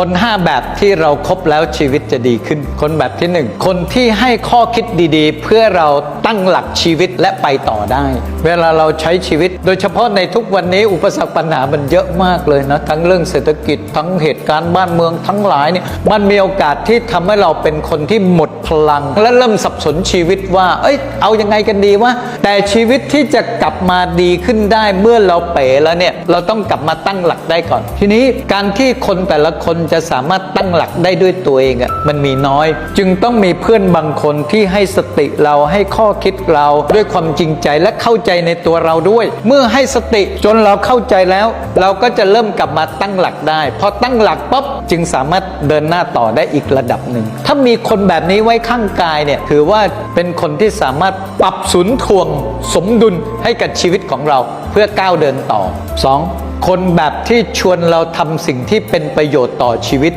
คน 5 แบบที่เราครบแล้วชีวิตจะดีขึ้น คนแบบที่ 1 คนที่ให้ข้อคิดดีๆ เพื่อเรา ตั้งหลักชีวิตและไปต่อได้ เวลาเราใช้ชีวิต โดยเฉพาะในทุกวันนี้อุปสรรคปัญหามันเยอะมากเลยนะ ทั้งเรื่องเศรษฐกิจทั้งเหตุการณ์บ้านเมืองทั้งหลายเนี่ยมันมีโอกาสที่ทำให้เราเป็นคนที่หมดพลัง และเริ่มสับสนชีวิตว่า เอ้ย เอายังไงกันดีวะแต่ชีวิตที่จะกลับมาดีขึ้นได้เมื่อเราเป๋แล้วเนี่ยเราต้องกลับมาตั้งหลักได้ก่อน ทีนี้การที่คนแต่ละคนจะสามารถตั้งหลักได้ด้วยตัวเองอะ่ะมันมีน้อย จึงต้องมีเพื่อนบางคนที่ให้สติเราให้ข้อคิดเราด้วยความจริงใจและเข้าใจในตัวเราด้วย เมื่อให้สติจนเราเข้าใจแล้ว เราก็จะเริ่มกลับมาตั้งหลักได้ พอตั้งหลักปั๊บจึงสามารถเดินหน้าต่อได้อีกระดับหนึ่ง ถ้ามีคนแบบนี้ไว้ข้างกายเนี่ยถือว่าเป็นคนที่สามารถปรับศูนทวง สมดุลให้กับชีวิตของเราเพื่อก้าวเดินต่อ 2. คนแบบที่ชวนเราทำสิ่งที่เป็นประโยชน์ต่อชีวิต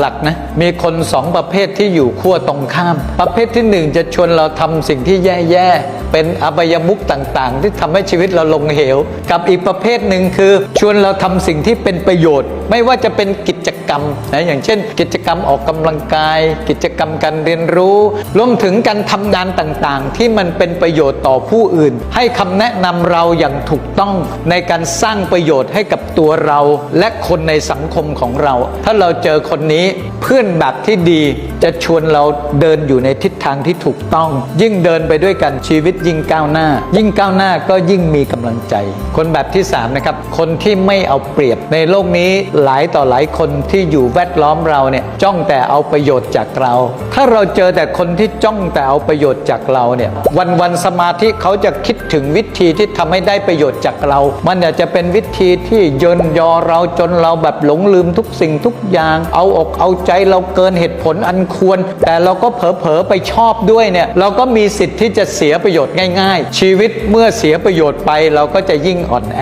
หลักๆนะมีคนสองประเภทที่อยู่ขั้วตรงข้าม ประเภทที่หนึ่งจะชวนเราทำสิ่งที่แย่ๆ เป็นอบายมุกต่างๆ ที่ทำให้ชีวิตเราลงเหว กับอีกประเภทหนึ่งคือ ชวนเราทำสิ่งที่เป็นประโยชน์ ไม่ว่าจะเป็นกิจกรรมนะอย่างเช่น กิจกรรมออกกำลังกาย กิจกรรมการเรียนรู้รวมถึงการทำงานต่างๆ ที่มันเป็นประโยชน์ต่อผู้อื่น ให้คำแนะนำเราอย่างถูกต้องในการสร้างประโยชน์ให้กับตัวเรา และคนในสังคมของเรา ถ้าเราเจอคนนี้เพื่อนแบบที่ดีจะชวนเราเดินอยู่ในทิศทางที่ถูกต้อง ยิ่งเดินไปด้วยกันชีวิตยิ่งก้าวหน้า ยิ่งก้าวหน้าก็ยิ่งมีกำลังใจ คนแบบที่สามนะครับคนที่ไม่เอาเปรียบในโลกนี้หลายต่อหลายคนที่อยู่แวดล้อมเราเนี่ยจ้องแต่เอาประโยชน์จากเรา ถ้าเราเจอแต่คนที่จ้องแต่เอาประโยชน์จากเราเนี่ยวันวันสมาธิเขาจะคิดถึงวิธีที่ทำให้ได้ประโยชน์จากเรา มันอาจจะเป็นวิธีที่ยนยอเราจนเราแบบหลงลืมทุกสิ่งทุกอย่าง เอาอกเอาใจเราเกินเหตุผลอันควร แต่เราก็เผลอๆไปชอบด้วยเนี่ยเราก็มีสิทธิ์ที่จะเสียประโยชน์ง่าย ๆ ชีวิตเมื่อเสียประโยชน์ไปเราก็จะยิ่งอ่อนแอ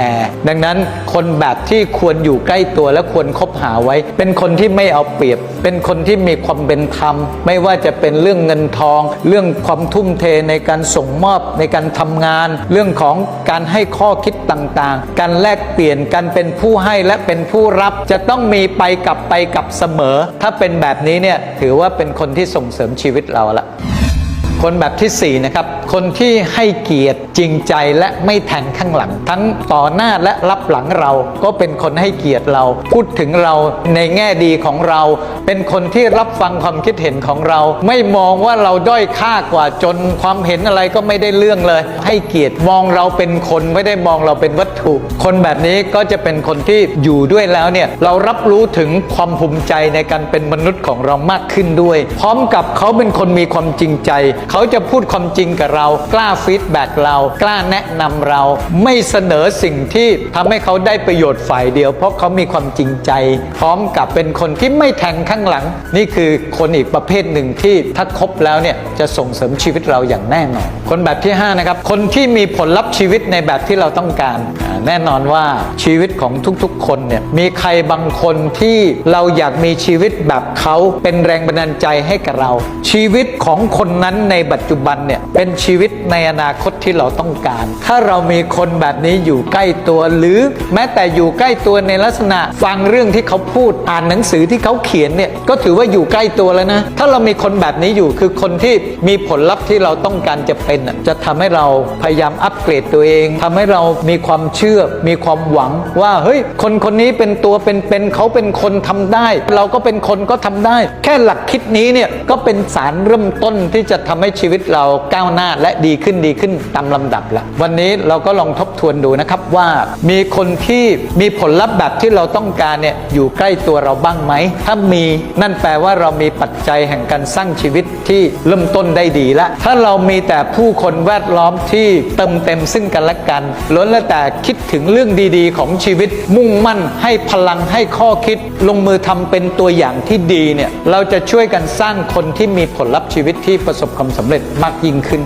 ดังนั้นคนแบบที่ควรอยู่ใกล้ตัวและควรคบหาไว้ เป็นคนที่ไม่เอาเปรียบ เป็นคนที่มีความเป็นธรรม ไม่ว่าจะเป็นเรื่องเงินทอง เรื่องความทุ่มเทในการส่งมอบในการทำงาน เรื่องของการให้ข้อคิดต่างๆ การแลกเปลี่ยนการเป็นผู้ให้และเป็นผู้รับจะต้องมีไปกลับไปกลับเสมอ ถ้าเป็นแบบนี้เนี่ยถือว่าเป็นคนที่ส่งเสริมชีวิตเราละ คนแบบที่ 4 นะครับ คนที่ให้เกียรติจริงใจและไม่แทงข้างหลัง ทั้งต่อหน้าและรับหลังเราก็เป็นคนให้เกียรติเรา พูดถึงเราในแง่ดีของเรา เป็นคนที่รับฟังความคิดเห็นของเรา ไม่มองว่าเราด้อยค่ากว่าจนความเห็นอะไรก็ไม่ได้เรื่องเลย ให้เกียรติมองเราเป็นคนไม่ได้มองเราเป็นวัตถุ คนแบบนี้ก็จะเป็นคนที่อยู่ด้วยแล้วเนี่ยเรารับรู้ถึงความภูมิใจในการเป็นมนุษย์ของเรามากขึ้นด้วย พร้อมกับเขาเป็นคนมีความจริงใจเขาจะพูดความจริงกับเรา กล้าฟีดแบ็กเรา กล้าแนะนำเรา ไม่เสนอสิ่งที่ทำให้เขาได้ประโยชน์ฝ่ายเดียว เพราะเขามีความจริงใจ พร้อมกับเป็นคนที่ไม่แทงข้างหลัง นี่คือคนอีกประเภทหนึ่งที่ถ้าคบแล้วเนี่ยจะส่งเสริมชีวิตเราอย่างแน่นอน คนแบบที่ห้านะครับ คนที่มีผลลัพธ์ชีวิตในแบบที่เราต้องการ แน่นอนว่าชีวิตของทุกๆ คนเนี่ยมีใครบางคนที่เราอยากมีชีวิตแบบเขาเป็นแรงบันดาลใจให้กับเรา ชีวิตของคนนั้นในปัจจุบันเนี่ยเป็นชีวิตในอนาคตที่เราต้องการ ถ้าเรามีคนแบบนี้อยู่ใกล้ตัวหรือ แม้แต่อยู่ใกล้ตัวในลักษณะ ฟังเรื่องที่เขาพูดอ่านหนังสือที่เขาเขียนเนี่ยก็ถือว่าอยู่ใกล้ตัวแล้วนะ ถ้าเรามีคนแบบนี้อยู่คือคนที่มีผลลัพธ์ที่เราต้องการจะเป็นน่ะจะทำให้เราพยายามอัปเกรดตัวเองทำให้เรามีความเชื่อ มีความหวังว่าเฮ้ยคนคนนี้เป็นตัวเป็นๆเขาเป็นคนทำได้ เราก็เป็นคนก็ทำได้ แค่หลักคิดนี้เนี่ยก็เป็นสารเริ่มต้นที่จะทำให้ชีวิตเราก้าวหน้าและดีขึ้นดีขึ้นตามลำดับละวันนี้เราก็ลองทบทวนดูนะครับว่า มีคนที่มีผลลัพธ์แบบที่เราต้องการเนี่ยอยู่ใกล้ตัวเราบ้างไหม ถ้ามีนั่นแปลว่าเรามีปัจจัยแห่งการสร้างชีวิตที่เริ่มต้นได้ดีละถ้าเรามีแต่ผู้คนแวดล้อมที่เติมเต็มซึ่งกันและกันล้วนแล้วแต่คิดถึงเรื่องดีๆ ของชีวิต มุ่งมั่นให้พลังให้ข้อคิด ลงมือทำเป็นตัวอย่างที่ดีเนี่ยเราจะช่วยกันสร้างคนที่มีผลลัพธ์ชีวิตที่ประสบความสำเร็จมากยิ่งขึ้น